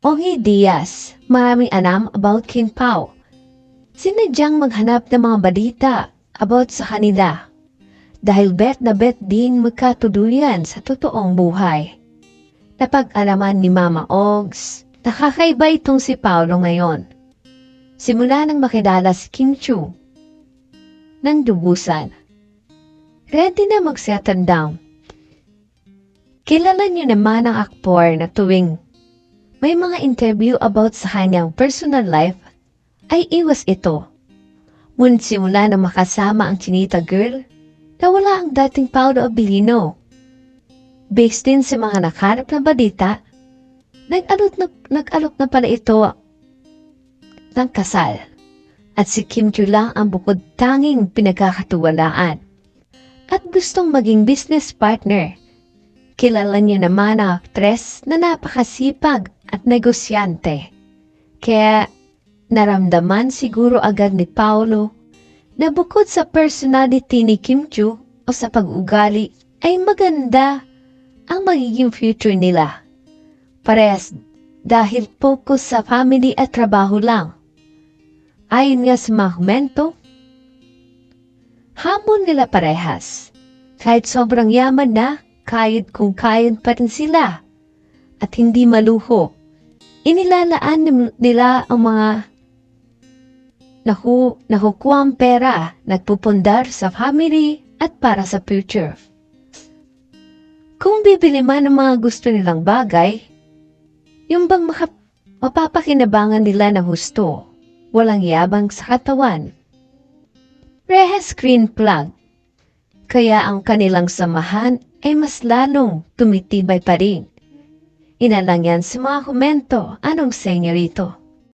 Ongi Diaz, maraming alam about King Pao. Sinadyang maghanap ng mga balita about sa kanila. Dahil bet na bet din magkatuluyan sa totoong buhay. Napag-alaman ni Mama Ogs, nakakaiba itong si Paolo ngayon. Simula nang makilala si Kim Chu ng dubusan. Ready na mag-settle down. Kilala niyo naman ang aktor na tuwing may mga interview about sa kanyang personal life ay iwas ito. Ngunit simula na makasama ang Chinita girl, nawala ang dating Paolo Abilino. Based din sa mga nakarap na balita, nag-alok na, nag-alok na pala ito ng kasal. At si Kim Chu lang ang bukod tanging pinagkakatuwalaan. At gustong maging business partner. Kilala niya naman ang aktres na napakasipag at negosyante. Kaya naramdaman siguro agad ni Paolo na bukod sa personality ni Kim Chu o sa pag-ugali ay maganda ang magiging future nila. Parehas dahil focus sa family at trabaho lang. Ayon nga sa mga komento, hamon nila parehas. Kahit sobrang yaman na, kahit kung kayod pa rin sila. At hindi maluho. Inilalaan nila ang mga naku, nakukuha pera, nagpupundar sa family at para sa future. Kung bibili man ng mga gusto nilang bagay, yung bang maka- mapapakinabangan nila ng husto, walang yabang sa katawan. Rehe screen plug. Kaya ang kanilang samahan ay mas lalong tumitibay pa rin. Inalang yan sa mga komento. Anong sa inyo rito?